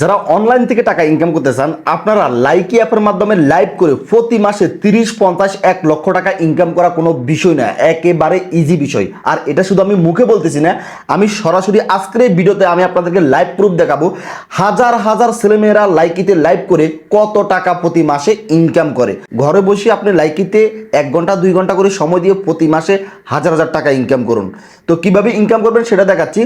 যারা অনলাইন থেকে টাকা ইনকাম করতে চান, আপনারা লাইকি অ্যাপের মাধ্যমে লাইভ করে প্রতি মাসে তিরিশ, পঞ্চাশ, এক লক্ষ টাকা ইনকাম করা কোনো বিষয় না, একেবারে ইজি বিষয়। আর এটা শুধু আমি মুখে বলতেছি না, আমি সরাসরি আজকের এই ভিডিওতে আমি আপনাদেরকে লাইভ প্রুফ দেখাবো, হাজার হাজার ছেলেমেয়েরা লাইকিতে লাইভ করে কত টাকা প্রতি মাসে ইনকাম করে। ঘরে বসে আপনি লাইকিতে এক ঘণ্টা, দুই ঘণ্টা করে সময় দিয়ে প্রতি মাসে হাজার হাজার টাকা ইনকাম করুন। তো কীভাবে ইনকাম করবেন সেটা দেখাচ্ছি।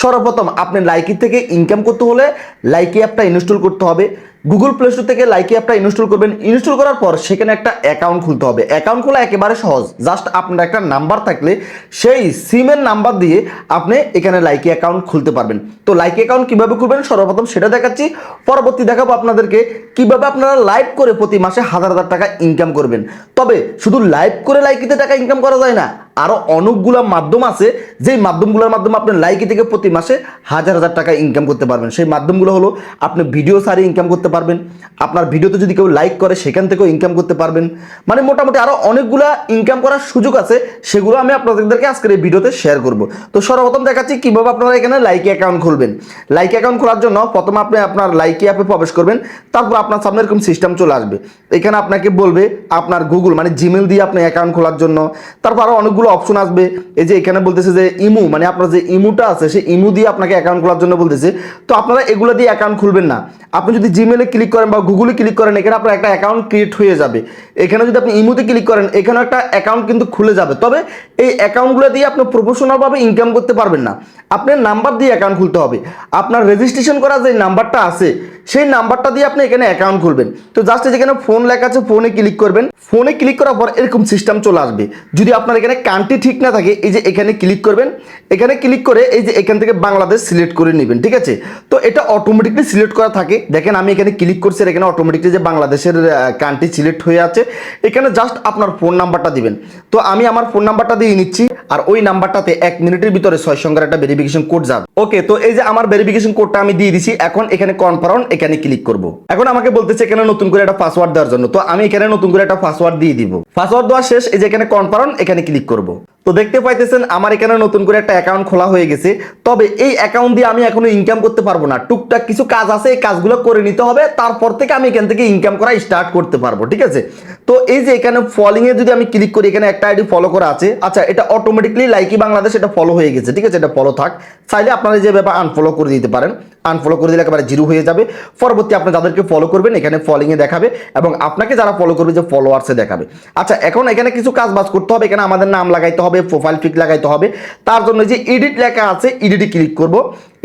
সর্বপ্রথম আপনি লাইকি থেকে ইনকাম করতে হলে লাইকি অ্যাপটা ইনস্টল করতে হবে। গুগল প্লে স্টোর থেকে লাইকি অ্যাপটা ইনস্টল করবেন। ইনস্টল করার পর সেখানে একটা অ্যাকাউন্ট খুলতে হবে। অ্যাকাউন্ট খোলা একেবারে সহজ। জাস্ট আপনার একটা নাম্বার থাকলে সেই সিমের নাম্বার দিয়ে আপনি এখানে লাইকি অ্যাকাউন্ট খুলতে পারবেন। তো লাইকি অ্যাকাউন্ট কীভাবে খুলবেন? সর্বপ্রথম সেটা দেখাচ্ছি। পরবর্তী দেখাবো আপনাদেরকে কীভাবে আপনারা লাইভ করে প্রতি মাসে হাজার হাজার টাকা ইনকাম করবেন। তবে শুধু লাইভ করে লাইকিতে টাকা ইনকাম করা যায় না আরও অনেকগুলো মাধ্যম আছে, যেই মাধ্যমগুলোর মাধ্যমে আপনি লাইকি থেকে প্রতি মাসে হাজার হাজার টাকা ইনকাম করতে পারবেন। সেই মাধ্যমগুলো হলো আপনি ভিডিও সারি ইনকাম করতে পারবেন। আপনার ভিডিওতে যদি কেউ লাইক করে, সেখান থেকেও ইনকাম করতে পারবেন। মানে মোটামুটি আরও অনেকগুলা ইনকাম করার সুযোগ আছে, সেগুলো আমি আপনাদেরকে আজকের এই ভিডিওতে শেয়ার করব। তো সর্বপ্রথম দেখাচ্ছি কীভাবে আপনারা এখানে লাইকি অ্যাকাউন্ট খুলবেন। লাইকি অ্যাকাউন্ট খোলার জন্য প্রথমে আপনি আপনার লাইকি অ্যাপে প্রবেশ করবেন, তারপর আপনার সামনে এরকম সিস্টেম চলে আসবে। এখানে আপনাকে বলবে আপনার গুগল মানে জিমেল দিয়ে আপনি অ্যাকাউন্ট খোলার জন্য। তারপর আরও অনেকগুলো অপশন আসবে। এই যে এখানে বলতেছে যে ইমু মানে আপনার যে ইমুটা আছে, সেই ইমু দিয়ে আপনাকে অ্যাকাউন্ট খোলার জন্য বলতেছে। তো আপনারা এগুলো দিয়ে অ্যাকাউন্ট খুলবেন না। আপনি যদি জিমেলে ক্লিক করেন বা গুগলে ক্লিক করেন, এখানে আপনার একটা অ্যাকাউন্ট ক্রিয়েট হয়ে যাবে। এখানে যদি আপনি ইমুতে ক্লিক করেন, এখানে একটা অ্যাকাউন্ট কিন্তু খুলে যাবে। তবে এই অ্যাকাউন্টগুলো দিয়ে আপনি প্রফেশনালভাবে ইনকাম করতে পারবেন না। আপনার নাম্বার দিয়ে অ্যাকাউন্ট খুলতে হবে। আপনার রেজিস্ট্রেশন করা যে নাম্বারটা আছে, সেই নাম্বারটা দিয়ে আপনি এখানে অ্যাকাউন্ট খুলবেন। তো জাস্ট যেখানে ফোন লেখা আছে ফোনে ক্লিক করবেন। ফোনে ক্লিক করার পর এরকম সিস্টেম চলে আসবে। যদি আপনার এখানে কান্ট্রি ঠিক না থাকে, এই যে এখানে ক্লিক করবেন। এখানে ক্লিক করে এই যে এখান থেকে বাংলাদেশ সিলেক্ট করে নেবেন, ঠিক আছে? তো এটা অটোমেটিকলি সিলেক্ট করা থাকে। দেখেন আমি এখানে ক্লিক করছি আর এখানে অটোমেটিকলি যে বাংলাদেশের কান্ট্রি সিলেক্ট হয়ে আছে, এখানে জাস্ট আপনার ফোন নাম্বারটা দিবেন। তো আমি আমার ফোন নাম্বারটা দিয়ে নিচ্ছি, আর ওই নাম্বারটাতে এক মিনিটের ভিতরে ছয় সংখ্যার একটা ভেরিফিকেশন কোড যাবে। ওকে তো এই যে আমার ভেরিফিকেশন কোডটা আমি দিয়ে দিছি, এখন এখানে কনফার্ম এখানে ক্লিক করব। এখন আমাকে বলতেছে এখানে নতুন করে একটা পাসওয়ার্ড দেওয়ার জন্য, তো আমি এখানে নতুন করে একটা পাসওয়ার্ড দিয়ে দিব। পাসওয়ার্ড দেওয়া শেষ, এই যে এখানে কনফার্ম এখানে ক্লিক করব। তো দেখতে পাইতেছেন আমার এখানে নতুন করে একটা অ্যাকাউন্ট খোলা হয়ে গেছে। তবে এই অ্যাকাউন্ট দিয়ে আমি এখনও ইনকাম করতে পারব না। টুকটাক কিছু কাজ আছে, এই কাজগুলো করে নিতে হবে, তারপর থেকে আমি এখান থেকে ইনকাম করা স্টার্ট করতে পারব, ঠিক আছে? তো এই যে এখানে ফলোইং এ যদি আমি ক্লিক করি, এখানে একটা আইডি ফলো করা আছে। আচ্ছা এটা অটোমেটিকলি লাইকি বাংলাদেশ, এটা ফলো হয়ে গেছে, ঠিক আছে? এটা ফলো থাক। চাইলে আপনারা যে ব্যাপার আনফলো করে দিতে পারেন। আনফলো করে দিলে একেবারে জিরো হয়ে যাবে। পরবর্তী আপনি যাদেরকে ফলো করবেন, এখানে ফলোইং এ দেখাবে এবং আপনাকে যারা ফলো করবে যে ফলোয়ার্সে দেখাবে। আচ্ছা এখন এখানে কিছু কাজ বাজ করতে হবে, এখানে আমাদের নাম লাগাইতে হবে প্রোফাইল পিক লাগাইতে হবে। তার জন্য যে এডিট লেখা আছে এডিটে ক্লিক করব।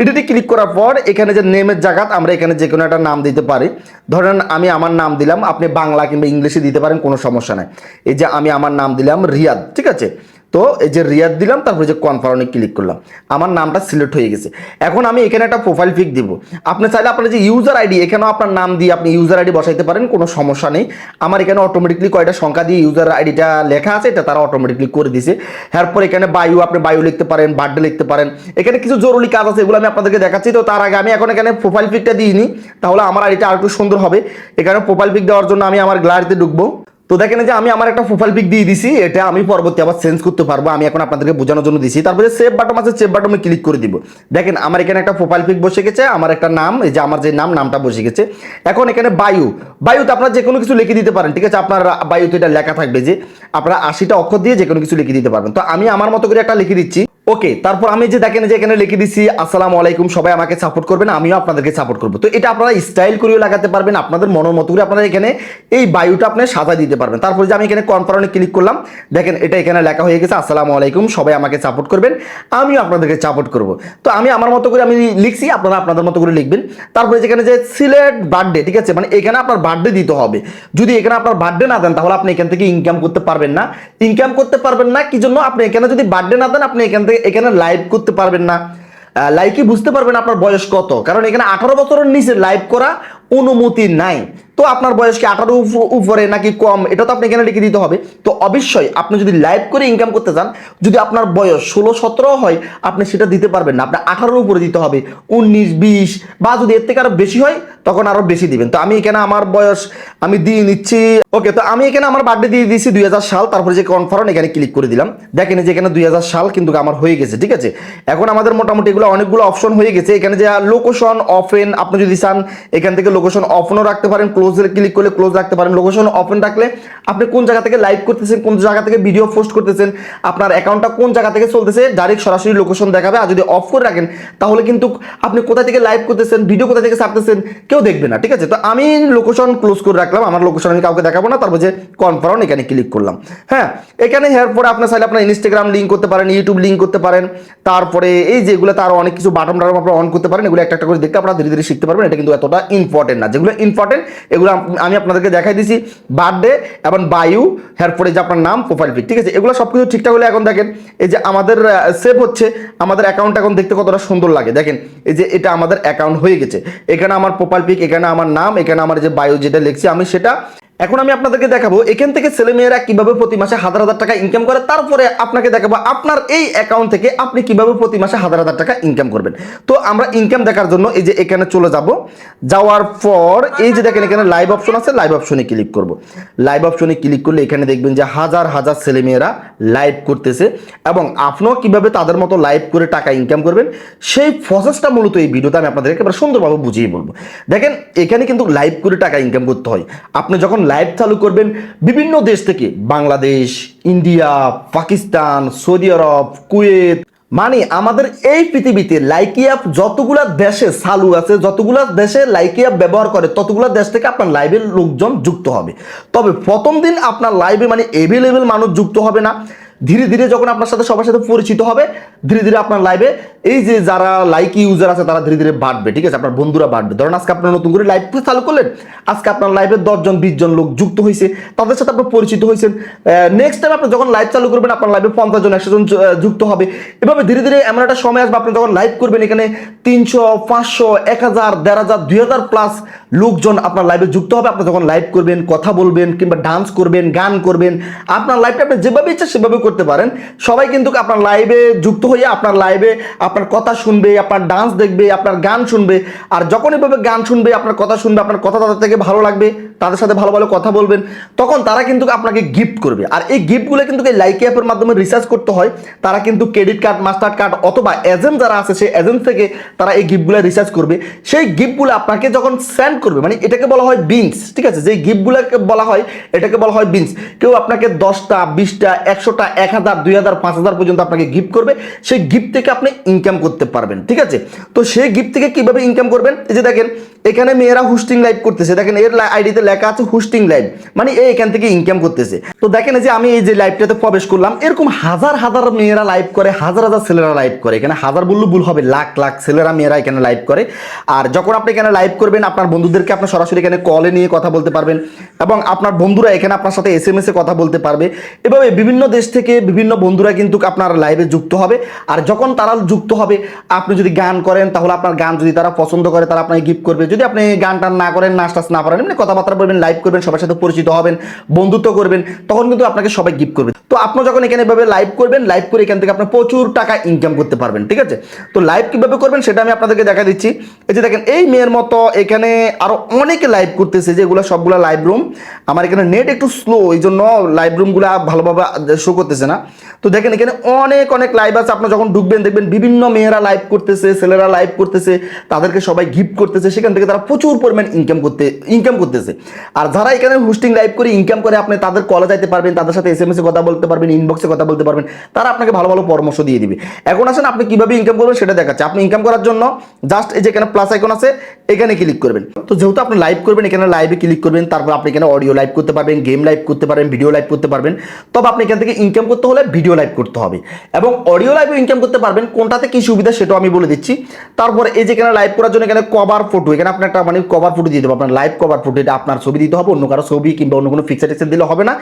এডিটে ক্লিক করার পর এখানে যে নেমের জায়গাত আমরা এখানে যে কোনো একটা নাম দিতে পারি। ধরেন আমি আমার নাম দিলাম, আপনি বাংলা কিংবা ইংলিশে দিতে পারেন, কোনো সমস্যা নাই। এই যে আমি আমার নাম দিলাম রিয়াদ, ঠিক আছে? তো এই যে রিয়াদ দিলাম, তারপরে যে কনফার্মে ক্লিক করলাম। আমার নামটা সিলেক্ট হয়ে গেছে। এখন আমি এখানে একটা প্রোফাইল পিক দিব। আপনি চাইলে আপনার যে ইউজার আইডি এখানেও আপনার নাম দিয়ে আপনি ইউজার আইডি বসাইতে পারেন, কোনো সমস্যা নেই। আমার এখানে অটোমেটিকলি কয়টা সংখ্যা দিয়ে ইউজার আইডিটা লেখা আছে, এটা তারা অটোমেটিকলি করে দিছে। এরপর এখানে বায়ু আপনি বায়ু লিখতে পারেন বার্থডে লিখতে পারেন। এখানে কিছু জরুরি কাজ আছে, এগুলো আমি আপনাদেরকে দেখাচ্ছি। তো তার আগে আমি এখন এখানে প্রোফাইল পিকটা দিইনি। তাহলে আমার আইডিটা আর একটু সুন্দর হবে। এখানে প্রোফাইল পিক দেওয়ার জন্য আমি আমার গ্যালারিতে ঢুকবো। তো দেখেন যে আমি আমার একটা প্রোফাইল পিক দিয়ে দিছি, এটা আমি পরবর্তী আবার চেঞ্জ করতে পারব, আমি এখন আপনাদেরকে বোঝানোর জন্য দিছি। তারপরে সেভ বাটন আছে সেভ বাটনে ক্লিক করে দিব। দেখেন আমার এখানে একটা প্রোফাইল পিক বসে গেছে, আমার একটা নাম, এই যে আমার যে নাম, নামটা বসে গেছে। এখন এখানে বায়ু, বায়ুতে আপনারা যে কোনো কিছু লিখে দিতে পারেন, ঠিক আছে? আপনার বায়ুতে এটা লেখা থাকবে যে আপনারা আশিটা অক্ষর দিয়ে যে কোনো কিছু লিখে দিতে পারবেন। তো আমি আমার মতো করে একটা লিখে দিচ্ছি। ওকে তারপর আমি যে দেখেন যে এখানে লিখে দিচ্ছি আসসালামু আলাইকুম, সবাই আমাকে সাপোর্ট করবেন, আমিও আপনাদেরকে সাপোর্ট করব। তো এটা আপনারা স্টাইল করেও লাগাতে পারবেন, আপনাদের মনের মতো করে আপনারা এখানে এই বায়ুটা আপনি সাজা দিতে পারবেন। তারপর যে আমি এখানে কনফার্মে ক্লিক করলাম, দেখেন এটা এখানে লেখা হয়ে গেছে, আসসালামু আলাইকুম, সবাই আমাকে সাপোর্ট করবেন, আমিও আপনাদেরকে সাপোর্ট করব। তো আমি আমার মতো করে আমি লিখছি, আপনারা আপনাদের মতো করে লিখবেন। তারপরে যেখানে যে সিলেট বার্থডে ঠিক আছে? মানে এখানে আপনার বার্থডে দিতে হবে। যদি এখানে আপনার বার্থডে না দেন, তাহলে আপনি এখান থেকে ইনকাম করতে পারবেন না। ইনকাম করতে পারবেন না, কি জন্য? আপনি এখানে যদি বার্থডে না দেন, আপনি এখান থেকে এখানে লাইভ করতে পারবেন না। লাইকে বুঝতে পারবেন আপনার বয়স কত। কারণ এখানে আঠারো বছরের নিচে লাইভ করা অনুমতি নাই। তো আপনার বয়স কি আঠারো উপরে নাকি কম? এটা তো আপনি এখানে লিখে দিতে হবে। তো অবশ্যই আপনি যদি লাইভ করে ইনকাম করতে চান, যদি আপনার বয়স ষোলো সতেরো হয়, আপনি সেটা দিতে পারবেন না। আপনি আঠারোর উপরে দিতে হবে। উনিশ, বিশ, বা যদি এর থেকে আরও বেশি হয়, তখন আরও বেশি দিবেন। তো আমি এখানে আমার বয়স, আমি দিয়ে নিচ্ছি ওকে তো আমি এখানে আমার বার্থডে দিয়ে দিয়েছি দুই হাজার সাল, তারপরে যে কনফার্ম এখানে ক্লিক করে দিলাম। দেখেন যে এখানে দুই হাজার সাল কিন্তু আমার হয়ে গেছে, ঠিক আছে? এখন আমাদের মোটামুটি এগুলো অনেকগুলো অপশন হয়ে গেছে। এখানে যে লোকেশন অফেন আপনি যদি চান, এখান থেকে লোকেশন অফনও রাখতে পারেন ক্লোজে ক্লিক করলে ক্লোজ রাখতে পারেন। লোকেশন অফেন রাখলে আপনি কোন জায়গা থেকে লাইভ করতেছেন, কোন জায়গা থেকে ভিডিও পোস্ট করতেছেন, আপনার অ্যাকাউন্টটা কোন জায়গা থেকে চলতেছে ডাইরেক্ট সরাসরি লোকেশন দেখাবে। আর যদি অফ করে রাখেন, তাহলে কিন্তু আপনি কোথা থেকে লাইভ করতেছেন ভিডিও কোথা থেকে ছাড়তেছেন, কেউ দেখবে না, ঠিক আছে? তো আমি লোকেশন ক্লোজ করে রাখলাম, আমার লোকেশন আমি কাউকে দেখাবো না, তারপর যে কনফার্ম এখানে ক্লিক করলাম। হ্যাঁ এখানে হেয়ার পরে আপনার চাইলে আপনার ইনস্টাগ্রাম লিঙ্ক করতে পারেন ইউটিউব লিঙ্ক করতে পারেন। তারপরে এই যেগুলো তার অনেক কিছু বাটন টাটন আপনারা অন করতে পারেন, এগুলো একটা একটা করে দেখতে আপনারা ধীরে ধীরে শিখতে পারবেন। এটা কিন্তু এতটা ইম্পর্টেন্ট না। যেগুলো ইম্পর্টেন্ট এগুলো আমি আপনাদেরকে দেখাই দিছি। বার্থডে এবং বায়ু, হেয়ার পরে যে আপনার নাম, প্রোফাইল পিক, ঠিক আছে? এগুলো সব কিছু ঠিকঠাক হলে এখন দেখেন, এই যে আমাদের সেভ হচ্ছে, আমাদের অ্যাকাউন্ট এখন দেখতে কতটা সুন্দর লাগে। দেখেন, এই যে এটা আমাদের অ্যাকাউন্ট হয়ে গেছে। এখানে আমার প্রোফাইল পিক এখানে আমার নাম, এখানে আমার যে বায়ু যেটা লিখছি আমি, সেটা এখন আমি আপনাদেরকে দেখাবো এখান থেকে ছেলেমেয়েরা কীভাবে প্রতি মাসে হাজার হাজার টাকা ইনকাম করে। তারপরে আপনাকে দেখাবো আপনার এই অ্যাকাউন্ট থেকে আপনি কীভাবে প্রতি মাসে হাজার হাজার টাকা ইনকাম করবেন। তো আমরা ইনকাম দেখার জন্য এই যে এখানে চলে যাব। যাওয়ার পর এই যে দেখেন এখানে লাইভ অপশন আছে লাইভ অপশনে ক্লিক করব। লাইভ অপশনে ক্লিক করলে এখানে দেখবেন যে হাজার হাজার ছেলেমেয়েরা লাইভ করতেছে এবং আপনিও কীভাবে তাদের মতো লাইভ করে টাকা ইনকাম করবেন, সেই প্রসেসটা মূলত এই ভিডিওতে আমি আপনাদের একেবারে সুন্দরভাবে বুঝিয়ে বলব। দেখেন এখানে কিন্তু লাইভ করে টাকা ইনকাম করতে হয়। আপনি যখন লাইভ চালু করবেন বিভিন্ন দেশ থেকে। Bangladesh, India, Pakistan, Saudi Arab, Kuwait. মানে আমাদের এই পৃথিবীতে লাইকি অ্যাপ যতগুলা দেশে চালু আছে, যতগুলা দেশে লাইকি অ্যাপ ব্যবহার করে, ততগুলা দেশ থেকে আপনার লাইভের লোকজন যুক্ত হবে। তবে প্রথম দিন আপনার লাইভে মানে এভেলেবেল মানুষ যুক্ত হবে না। ধীরে ধীরে যখন আপনার সাথে সবার সাথে পরিচিত হবে, ধীরে ধীরে আপনার লাইভে এই যে যারা লাইক ইউজার আছে তারা ধীরে ধীরে বাড়বে, ঠিক আছে? আপনার বন্ধুরা বাড়বে। ধরুন আজকে আপনার নতুন করে লাইভ চালু করলেন, আজকে আপনার লাইভে দশজন বিশ জন লোক যুক্ত হয়েছে, তাদের সাথে আপনার পরিচিত হয়েছেন। নেক্সট টাইম আপনি যখন লাইভ চালু করবেন, আপনার লাইভে পঞ্চাশ জন, একশো জন যুক্ত হবে। এভাবে ধীরে ধীরে এমন একটা সময় আসবে, আপনি যখন লাইভ করবেন, এখানে তিনশো, পাঁচশো, এক হাজার, দেড় হাজার, দুই হাজার প্লাস লোকজন আপনার লাইভে যুক্ত হবে, আপনি যখন লাইভ করবেন, কথা বলবেন কিংবা ডান্স করবেন, গান করবেন, আপনার লাইভটা আপনি যেভাবে ইচ্ছা সেভাবে করতে পারেন। সবাই কিন্তু আপনার লাইভে যুক্ত হয়ে আপনার লাইভে আপনার কথা শুনবে, আপনার ডান্স দেখবে, আপনার গান শুনবে। আর যখন এভাবে গান শুনবে, আপনার কথা শুনবে, আপনার কথা তাদের থেকে ভালো লাগবে, তাদের সাথে ভালো ভালো কথা বলবেন, তখন তারা কিন্তু আপনাকে গিফট করবে। আর এই গিফটগুলো কিন্তু এই লাইক অ্যাপের মাধ্যমে রিসার্চ করতে হয়। তারা কিন্তু ক্রেডিট কার্ড মাস্টার কার্ড অথবা এজেন্ট যারা আছে, সেই এজেন্ট থেকে তারা এই গিফটগুলো রিসার্চ করবে। সেই গিফটগুলো আপনাকে যখন সেন্ড করবে মানে এটাকে বলা হয় বিনস ঠিক আছে? যে গিফটগুলোকে বলা হয়, এটাকে বলা হয় বিনস কেউ আপনাকে দশটা, বিশটা, একশোটা, এক হাজার, দুই হাজার, পাঁচ হাজার পর্যন্ত আপনাকে গিফট করবে। সেই গিফট থেকে আপনি ইনকাম করতে পারবেন, ঠিক আছে? তো সেই গিফট থেকে কীভাবে ইনকাম করবেন? এই যে দেখেন এখানে মেয়েরা হুস্টিং লাইভ করতেছে। দেখেন এর আইডিতে লেখা আছে হুস্টিং লাইভ। মানে এ এখান থেকে ইনকাম করতেছে। তো দেখেন যে আমি এই যে লাইভটাতে প্রবেশ করলাম, এরকম হাজার হাজার মেয়েরা লাইভ করে, হাজার হাজার ছেলেরা লাইভ করে। এখানে হাজার বললে ভুল হবে, লাখ লাখ ছেলেরা মেয়েরা এখানে লাইভ করে। আর যখন আপনি এখানে লাইভ করবেন, আপনার বন্ধুদেরকে আপনার সরাসরি এখানে কলে নিয়ে কথা বলতে পারবেন এবং আপনার বন্ধুরা এখানে আপনার সাথে এস এম এস এ কথা বলতে পারবে। এভাবে বিভিন্ন দেশ থেকে বিভিন্ন বন্ধুরা কিন্তু আপনার লাইভে যুক্ত হবে। আর যখন তারা যুক্ত হবে, আপনি যদি গান করেন, তাহলে আপনার গান যদি তারা পছন্দ করে, তারা আপনাকে গিফট করবে। যদি আপনি গান টান না করেন নাচ টাচ না পারেন এমনি কথাবার্তা বলবেন লাইভ করবেন, সবার সাথে পরিচিত হবেন, বন্ধুত্ব করবেন, তখন কিন্তু আপনাকে সবাই গিফট করবে। তো আপনি যখন এখানে এভাবে লাইভ করবেন লাইভ করে এখান থেকে আপনি প্রচুর টাকা ইনকাম করতে পারবেন, ঠিক আছে? তো লাইভ কীভাবে করবেন সেটা আমি আপনাদেরকে দেখা দিচ্ছি। এই যে দেখেন, এই মেয়ের মতো এখানে আরও অনেকে লাইভ করতেছে, যেগুলো সবগুলো লাইভ রুম আমার এখানে নেট একটু স্লো এই জন্য লাইভ রুমগুলো ভালোভাবে শো করতেছে না। তো দেখেন, এখানে অনেক অনেক লাইভ আছে। আপনি যখন ঢুকবেন, দেখবেন বিভিন্ন মেয়েরা লাইভ করতেছে, ছেলেরা লাইভ করতেছে, তাদেরকে সবাই গিফট করতেছে, সেখান থেকে তারা প্রচুর পরিমাণ ইনকাম করতে ইনকাম করতেছে। আর যারা এখানে হোস্টিং লাইভ করে ইনকাম করে, আপনি তাদের কলে যাইতে পারবেন, তাদের সাথে এস এম এস কথা বলতে পারবেন ইনবক্সে কথা বলতে পারবেন, তারা আপনাকে ভালো ভালো পরামর্শ দিয়ে দিবে। এখন আসেন, আপনি কীভাবে ইনকাম করবেন সেটা দেখাচ্ছে। আপনি ইনকাম করার জন্য জাস্ট এই যে এখানে প্লাস আইকন আছে, এখানে ক্লিক করবেন। তো যেহেতু আপনি লাইভ করবেন, এখানে লাইভে ক্লিক করবেন, তারপর আপনি এখানে অডিও লাইভ করতে পারবেন গেম লাইভ করতে পারবেন ভিডিও লাইভ করতে পারবেন, তবে আপনি এখান থেকে ইনকাম করতে হলে ভিডিও লাইভ করতে হবে। এবং অডিও লাইভে ইনকাম করতে পারবেন, কোনটাতে কি সুবিধা সেটাও আমি বলে দিচ্ছি। তারপর এই যে এখানে লাইভ করার জন্য এখানে কভার ফটো এখানে আপনার একটা মানে কভার ফটো দিয়ে দেবো। আপনার লাইভ কভার ফটো এটা আপনার ছবি দিতে হবে, অন্য কারও ছবি কিংবা অন্য কোনো ফিক্সার টেক্সার দিলে হবে না।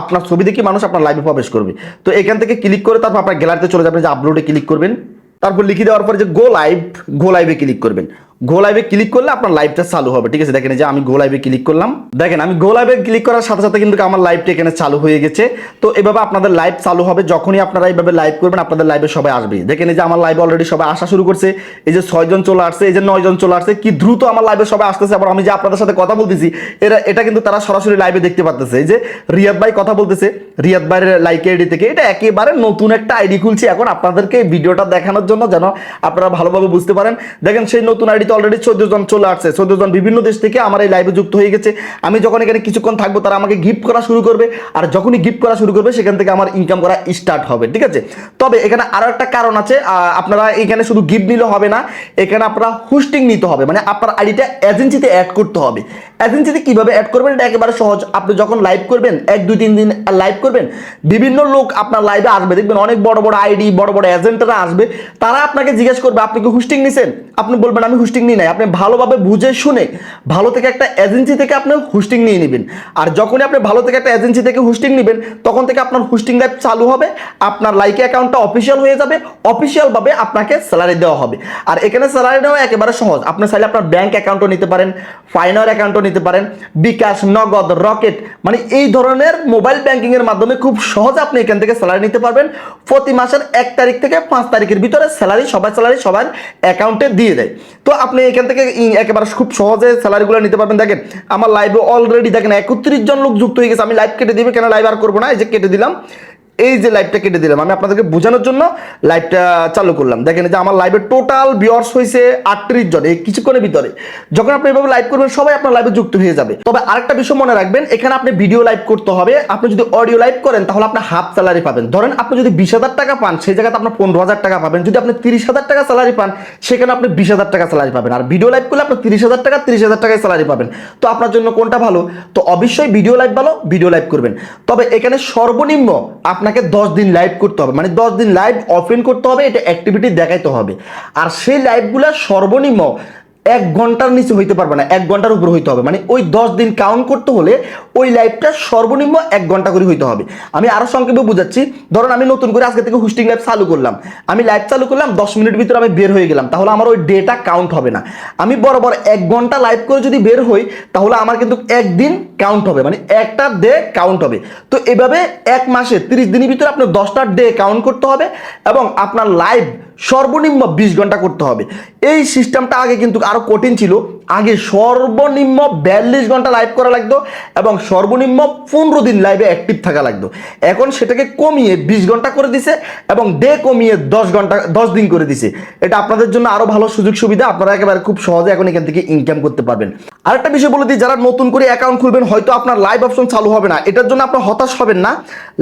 আপনার ছবি দেখে মানুষ আপনার লাইভে প্রবেশ করবে। তো এখান থেকে ক্লিক করে তারপর আপনার গ্যালারিতে চলে যাবেন, যে আপলোডে ক্লিক করবেন। তারপর লিখে দেওয়ার পর যে গো লাইভ গো লাইভে ক্লিক করবেন। গো লাইভে ক্লিক করলে আপনার লাইভটা চালু হবে, ঠিক আছে? দেখেন যে আমি গো লাইভে ক্লিক করলাম। দেখেন, আমি গো লাইভে ক্লিক করার সাথে সাথে কিন্তু আমার লাইভটা এখানে চালু হয়ে গেছে। তো এভাবে আপনাদের লাইভ চালু হবে, যখনই আপনারা এইভাবে লাইভ করবেন, আপনাদের লাইভে সবাই আসবে। দেখেন যে আমার লাইভে অলরেডি সবাই আসা শুরু করছে। এই যে ছয়জন চলে আসছে, এই যে নয়জন চলে আসছে, কি দ্রুত আমার লাইভে সবাই আসতেছে। আবার আমি যে আপনাদের সাথে কথা বলতেছি, এরা, এটা কিন্তু তারা সরাসরি লাইভে দেখতে পাচ্ছে এই যে রিয়াদ ভাই কথা বলতেছে, রিয়াদ ভাইয়ের লাইক আইডি থেকে, এটা একেবারে নতুন একটা আইডি খুলছি এখন। আপনাদেরকে ভিডিওটা দেখানোর জন্য যেন আপনারা ভালোভাবে বুঝতে পারেন। দেখেন সেই নতুন আইডিতে অলরেডি চোদ্দ জন চলে আসছে। চোদ্দ জন বিভিন্ন দেশ থেকে আমার এই লাইভে যুক্ত হয়ে গেছে। আমি যখন এখানে কিছুক্ষণ থাকব, তারা আমাকে গিফট করা শুরু করবে। আর যখনই গিফট করা শুরু করবে, সেখান থেকে আমার ইনকাম করা স্টার্ট হবে, ঠিক আছে? তবে এখানে আরও একটা কারণ আছে আপনারা এখানে শুধু গিফট নিলে হবে না, এখানে আপনারা হোস্টিং নিতে হবে। মানে আপনার আইডিটা এজেন্সিতে অ্যাড করতে হবে। এজেন্সিতে কীভাবে অ্যাড করবেন, এটা একেবারে সহজ। আপনি যখন লাইভ করবেন, এক, দুই, তিন দিন লাইভ করবেন, বিভিন্ন লোক আপনার লাইভে আসবে। দেখবেন অনেক বড় বড় আইডি, বড় বড় এজেন্টরা আসবে। তারা আপনাকে জিজ্ঞেস করবে, আপনি কি হোস্টিং নিছেন? আপনি বলবেন, আমি হোস্টিং নিই নাই আপনি ভালোভাবে বুঝে শুনে ভালো থেকে একটা এজেন্সি থেকে আপনি হোস্টিং নিয়ে নেবেন। আর যখনই আপনি ভালো থেকে একটা এজেন্সি থেকে হোস্টিং নেবেন, তখন থেকে আপনার হোস্টিং লাইভ চালু হবে, আপনার লাইকে অ্যাকাউন্টটা অফিসিয়াল হয়ে যাবে অফিসিয়ালভাবে আপনাকে স্যালারি দেওয়া হবে। আর এখানে স্যালারি নেওয়া একেবারে সহজ। আপনি চাইলে আপনার ব্যাংক অ্যাকাউন্টও নিতে পারেন ফাইনার অ্যাকাউন্টও নিতে পারেন, বিকাশ, নগদ, রকেট মানে এই ধরনের মোবাইল ব্যাংকিং এর মাধ্যমে খুব সহজে আপনি এখান থেকে স্যালারি নিতে পারবেন। প্রতি মাসের এক তারিখ থেকে পাঁচ তারিখের ভিতরে স্যালারি সবাই স্যালারি সবার অ্যাকাউন্টে দিয়ে দেয়। তো আপনি এখান থেকে একেবারে খুব সহজে স্যালারিগুলো নিতে পারবেন। দেখেন, আমার লাইভে অলরেডি দেখেন একত্রিশ জন লোক যুক্ত হয়ে গেছে। আমি লাইভ কেটে দিবে, কেন লাইভ আর করব না? এই যে কেটে দিলাম। এই যে লাইভটা কেটে দিলাম, আমি আপনাদেরকে বোঝানোর জন্য লাইভটা চালু করলাম। দেখেন যে আমার লাইভে টোটাল ভিউয়ার্স হয়েছে আটত্রিশ জন, এই কিছুক্ষণের ভিতরে। যখন আপনি এভাবে লাইভ করবেন, সবাই আপনার লাইভে যুক্ত হয়ে যাবে। তবে আরেকটা বিষয় মনে রাখবেন, এখানে আপনি ভিডিও লাইভ করতে হবে। আপনি যদি অডিও লাইভ করেন, তাহলে আপনি হাফ স্যালারি পাবেন। ধরেন আপনি যদি বিশ হাজার টাকা পান, সেই জায়গাতে আপনার পনেরো হাজার টাকা পাবেন। যদি আপনি তিরিশ হাজার টাকা স্যালারি পান, সেখানে আপনি বিশ হাজার টাকা স্যালারি পাবেন। আর ভিডিও লাইভ করলে আপনি তিরিশ হাজার টাকা, তিরিশ হাজার টাকায় স্যালারি পাবেন। তো আপনার জন্য কোনটা ভালো? তো অবশ্যই ভিডিও লাইভ ভালো ভিডিও লাইভ করবেন। তবে এখানে সর্বনিম্ন আপনাকে দশ দিন লাইভ করতে হবে। মানে দশ দিন লাইভ অফেন করতে হবে, এটা অ্যাক্টিভিটি দেখাইতে হবে। আর সেই লাইভগুলো সর্বনিম্ন এক ঘণ্টার নিচে হইতে পারবে না, এক ঘণ্টার উপরে হইতে হবে। মানে ওই দশ দিন কাউন্ট করতে হলে ওই লাইভটা সর্বনিম্ন এক ঘণ্টা করে হইতে হবে। আমি আরও সংক্ষেপে বুঝাচ্ছি। ধরুন আমি নতুন করে আজকে থেকে হোস্টিং লাইভ চালু করলাম। আমি লাইভ চালু করলাম, দশ মিনিট ভিতরে আমি বের হয়ে গেলাম। তাহলে আমার ওই ডেটা কাউন্ট হবে না। আমি বরাবর এক ঘণ্টা লাইভ করে যদি বের হই, তাহলে আমার কিন্তু একদিন কাউন্ট হবে। মানে একটা ডে কাউন্ট হবে। তো এভাবে এক মাসে তিরিশ দিনের ভিতরে আপনার দশটা ডে কাউন্ট করতে হবে এবং আপনার লাইভ সর্বনিম্ন বিশ ঘণ্টা করতে হবে। এই সিস্টেমটা আগে কিন্তু আরও কঠিন ছিল। আগে সর্বনিম্ন বিয়াল্লিশ ঘণ্টা লাইভ করা লাগতো এবং সর্বনিম্ন পনেরো দিন লাইভে অ্যাক্টিভ থাকা লাগতো। এখন সেটাকে কমিয়ে বিশ ঘণ্টা করে দিছে এবং ডে কমিয়ে দশ ঘণ্টা, দশ দিন করে দিছে। এটা আপনাদের জন্য আরও ভালো সুযোগ সুবিধা আপনারা একেবারে খুব সহজে এখন এখান থেকে ইনকাম করতে পারবেন। আরেকটা বিষয় বলে দিই, যারা নতুন করে অ্যাকাউন্ট খুলবেন, হয়তো আপনার লাইভ অপশন চালু হবে না। এটার জন্য আপনার হতাশ হবেন না।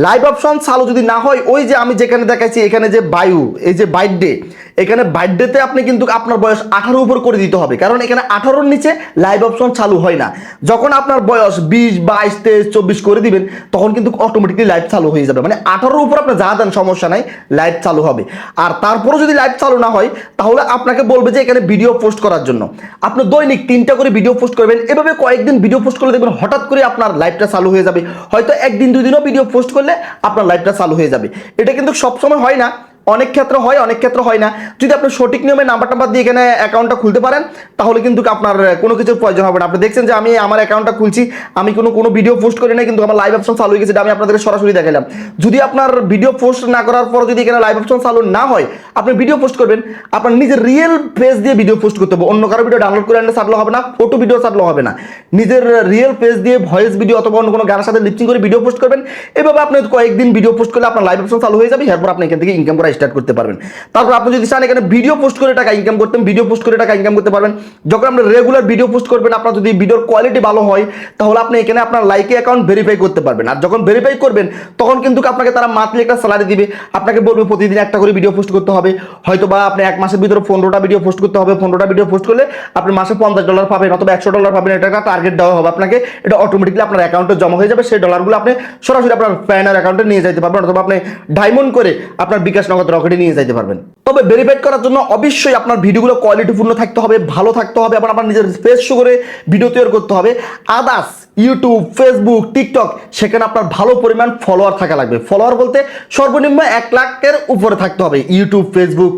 লাইভ অপশন চালু যদি না হয়, ওই যে আমি যেখানে দেখাচ্ছি এখানে যে বায়ু, এই যে বাইট ডে এখানে বার্থডেতে আপনি কিন্তু আপনার বয়স আঠারো উপর করে দিতে হবে। কারণ এখানে আঠারোর নিচে লাইভ অপশন চালু হয় না। যখন আপনার বয়স বিশ, বাইশ, তেইশ, চব্বিশ করে দিবেন, তখন কিন্তু অটোমেটিকলি লাইভ চালু হয়ে যাবে। মানে আঠারোর উপর আপনি যা দেন, সমস্যা নাই লাইভ চালু হবে। আর তারপরেও যদি লাইভ চালু না হয়, তাহলে আপনাকে বলবে যে এখানে ভিডিও পোস্ট করার জন্য। আপনি দৈনিক তিনটা করে ভিডিও পোস্ট করবেন। এভাবে কয়েকদিন ভিডিও পোস্ট করলে দেখবেন হঠাৎ করে আপনার লাইভটা চালু হয়ে যাবে। হয়তো একদিন দুই দিনও ভিডিও পোস্ট করলে আপনার লাইভটা চালু হয়ে যাবে। এটা কিন্তু সবসময় হয় না। অনেক ক্ষেত্রে হয়, অনেক ক্ষেত্রে হয় না। যদি আপনি সঠিক নিয়মে নাম্বার টাম্বার দিয়ে এখানে অ্যাকাউন্টটা খুলতে পারেন, তাহলে কিন্তু আপনার কোনো কিছুর প্রয়োজন হবে না। আপনি দেখছেন যে আমি আমার অ্যাকাউন্টটা খুলছি, আমি কোনো কোনো ভিডিও পোস্ট করি না কিন্তু আমার লাইভ অপশন চালু হয়ে গেছে আমি আপনাদের সরাসরি দেখালাম। যদি আপনার ভিডিও পোস্ট না করার পর যদি এখানে লাইভ অপশন চালু না হয়, আপনি ভিডিও পোস্ট করবেন, আপনার নিজের রিয়েল পেজ দিয়ে ভিডিও পোস্ট করতে হবে। অন্য কারও ভিডিও ডাউনলোড করে আনলে ছাড়লে হবে না ফটো ভিডিও ছাড়লে হবে না। নিজের রিয়েল পেজ দিয়ে ভয়েস ভিডিও অথবা অন্য কোনো গানের সাথে লিপচিং করে ভিডিও পোস্ট করবেন। এভাবে আপনি কয়েকদিন ভিডিও পোস্ট করলে আপনার লাইভ অপশন চালু হয়ে যাবে, এরপর আপনি এখান থেকে ইনকাম করা স্টার্ট করতে পারবেন। তারপর আপনি যদি চান এখানে ভিডিও পোস্ট করে টাকা ইনকাম করতেন ভিডিও পোস্ট করে টাকা ইনকাম করতে পারবেন। যখন আপনি রেগুলার ভিডিও পোস্ট করবেন, আপনার যদি ভিডিওর কোয়ালিটি ভালো হয়, তাহলে আপনি এখানে আপনার লাইকে অ্যাকাউন্ট ভেরিফাই করতে পারবেন। আর যখন ভেরিফাই করবেন, তখন কিন্তু আপনাকে তারা মান্থলি একটা স্যালারি দিবে। আপনাকে বলবে, প্রতিদিন একটা করে ভিডিও পোস্ট করতে হবে। হয়তো বা আপনি এক মাসের ভিতরে পনেরোটা ভিডিও পোস্ট করতে হবে। পনেরোটা ভিডিও পোস্ট করলে আপনি মাসে পঞ্চাশ ডলার পাবেন অথবা একশো ডলার পাবেন। এটা একটা টার্গেট দেওয়া হবে আপনাকে। এটা অটোমেটিকলি আপনার অ্যাকাউন্টে জমা হয়ে যাবে। সেই ডলারগুলো আপনি সরাসরি আপনার প্যানার অ্যাকাউন্টে নিয়ে যেতে পারবেন। অথবা আপনি ডায়মন্ড করে আপনার বিকাশ রকেটে নিয়ে যাইতে পারবেন। তবে ভেরিফাইড করার জন্য অবশ্যই আপনার ভিডিওগুলো কোয়ালিটিপূর্ণ থাকতে হবে, ভালো থাকতে হবে, আবার আপনার নিজের ফেস শো করে ভিডিও তৈরি করতে হবে। আদার্স ইউটিউব ফেসবুক টিকটক সেখানে আপনার ভালো পরিমাণ ফলোয়ার থাকা লাগবে। ফলোয়ার বলতে সর্বনিম্ন এক লাখের উপরে থাকতে হবে। ইউটিউব ফেসবুক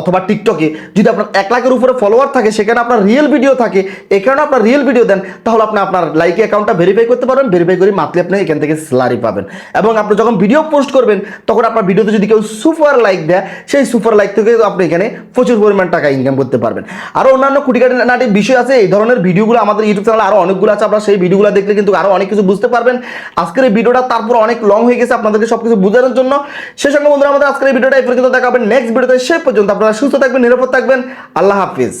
অথবা টিকটকে যদি আপনার এক লাখের উপরে ফলোয়ার থাকে, সেখানে আপনার রিয়েল ভিডিও থাকে এখানে আপনার রিয়েল ভিডিও দেন, তাহলে আপনি আপনার লাইক অ্যাকাউন্টটা ভেরিফাই করতে পারবেন ভেরিফাই করে মাতলে আপনি এখান থেকে স্যালারি পাবেন। এবং আপনি যখন ভিডিও পোস্ট করবেন, তখন আপনার ভিডিওতে যদি কেউ সুপার লাইক দেয়, সেই সুপার লাইক থেকে আপনি এখানে প্রচুর পরিমাণ টাকা ইনকাম করতে পারবেন। আরও অন্যান্য খুঁটিকাটি নাটি বিষয় আছে, এই ধরনের ভিডিওগুলো আমাদের ইউটিউব চ্যানেলে আরও অনেকগুলো আছে, আপনারা সেই ভিডিওগুলো দেখলে কিন্তু আরও অনেক কিছু বুঝতে পারবেন। আজকের এই ভিডিওটা তারপর অনেক লং হয়ে গেছে আপনাদেরকে সব কিছু বোঝানোর জন্য। সে সঙ্গে বন্ধুরা, আমাদের আজকের এই ভিডিওটা এই পর্যন্ত দেখাবেন। নেক্সট ভিডিওতে সে পর্যন্ত আপনারা সুস্থ থাকবেন, নিরাপদ থাকবেন। আল্লাহ হাফিজ।